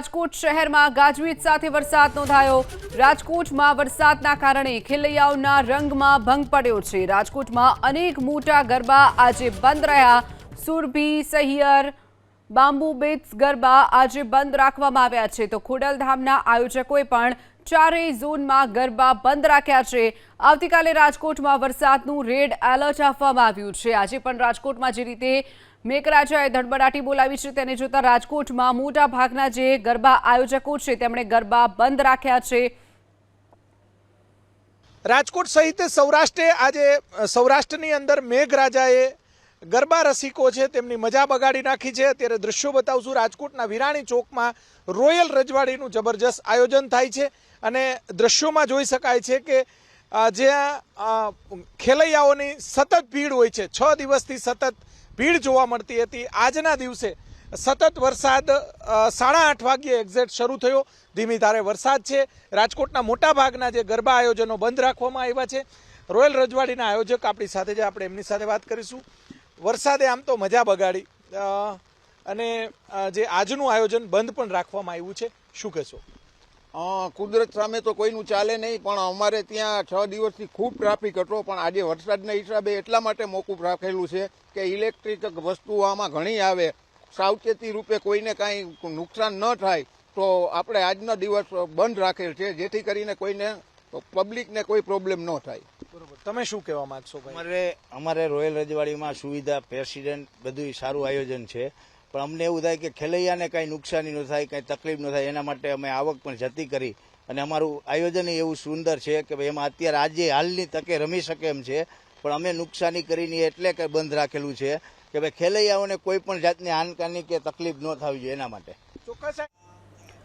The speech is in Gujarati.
રાજકોટ શહેરમાં ગાજવીજ સાથે વરસાદ નોંધાયો. રાજકોટમાં વરસાદના કારણે ખેલૈયાઓના રંગમાં ભંગ પડ્યો છે. રાજકોટમાં અનેક મોટા ગરબા આજે બંધ રહ્યા. સુરભી, સહિયર બાંબુ બેટ્સ ગરબા આજે બંધ રાખવામાં આવ્યા છે. તો ખોડલધામના આયોજકોએ પણ ચારેય ઝોનમાં ગરબા બંધ રાખ્યા છે. આવતીકાલે રાજકોટમાં વરસાદનું રેડ એલર્ટ આપવામાં આવ્યું છે. આજે પણ રાજકોટમાં જે રીતે મેઘરાજાએ ધડબડાટી બોલાવી છે. તેને જોતા રાજકોટમાં મોટા ભાગના જે ગરબા આયોજકો છે, તેમણે ગરબા બંધ રાખ્યા છે. રાજકોટ સહિત સૌરાષ્ટ્રે આજે, સૌરાષ્ટ્રની અંદર મેઘરાજાએ ગરબા રસિકો છે, તેમની મજા બગાડી નાખી છે. અત્યારે દ્રશ્યો બતાવશું. રાજકોટના વિરાણી ચોકમાં રોયલ રજવાડીનું જબરજસ્ત આયોજન થાય છે અને દ્રશ્યોમાં જોઈ શકાય છે કે જ્યાં ખેલૈયાઓની સતત ભીડ હોય છે. છ દિવસથી સતત ભીડ જોવા મળતી હતી. આજના દિવસે સતત વરસાદ સાડા આઠ વાગ્યે એક્ઝેક્ટ શરૂ થયો. ધીમી ધારે વરસાદ છે. રાજકોટના મોટા ભાગના જે ગરબા આયોજનો બંધ રાખવામાં આવ્યા છે. રોયલ રજવાડીના આયોજક આપણી સાથે છે. આપણે એમની સાથે વાત કરીશું. વરસાદે આમ તો મજા બગાડી. અને જે આજનું આયોજન બંધ પણ રાખવામાં આવ્યું છે. શું કહેશો? કુદરત સામે તો કોઈનું ચાલે નહીં પણ અમારે ત્યાં છ દિવસથી ખૂબ ટ્રાફિક હતો પણ આજે વરસાદના હિસાબે એટલા માટે મોકૂફ રાખેલું છે કે ઇલેક્ટ્રિક વસ્તુઓ આમાં ઘણી આવે. સાવચેતી રૂપે કોઈને કાંઈ નુકસાન ન થાય તો આપણે આજનો દિવસ બંધ રાખેલ છે જેથી કરીને કોઈને પબ્લિકને કોઈ પ્રોબ્લેમ ન થાય. બરોબર. તમે શું કહેવા માંગશો અમારે અમારે રોયલ રજવાડીમાં સુવિધા પ્રેસિડેન્ટ બધું સારું આયોજન છે. પણ અમને એવું થાય કે ખેલૈયાને કાંઈ નુકસાની ન થાય, કાંઈ તકલીફ ન થાય, એના માટે અમે આવક પણ જતી કરી. અને અમારું આયોજન એવું સુંદર છે કે ભાઈ એમાં અત્યારે આજે હાલની તકે રમી શકે એમ છે, પણ અમે નુકસાની કરીને એટલે કે બંધ રાખેલું છે કે ભાઈ ખેલૈયાઓને કોઈ પણ જાતની હાનકાની કે તકલીફ ન થવી જોઈએ એના માટે. ચોક્કસ.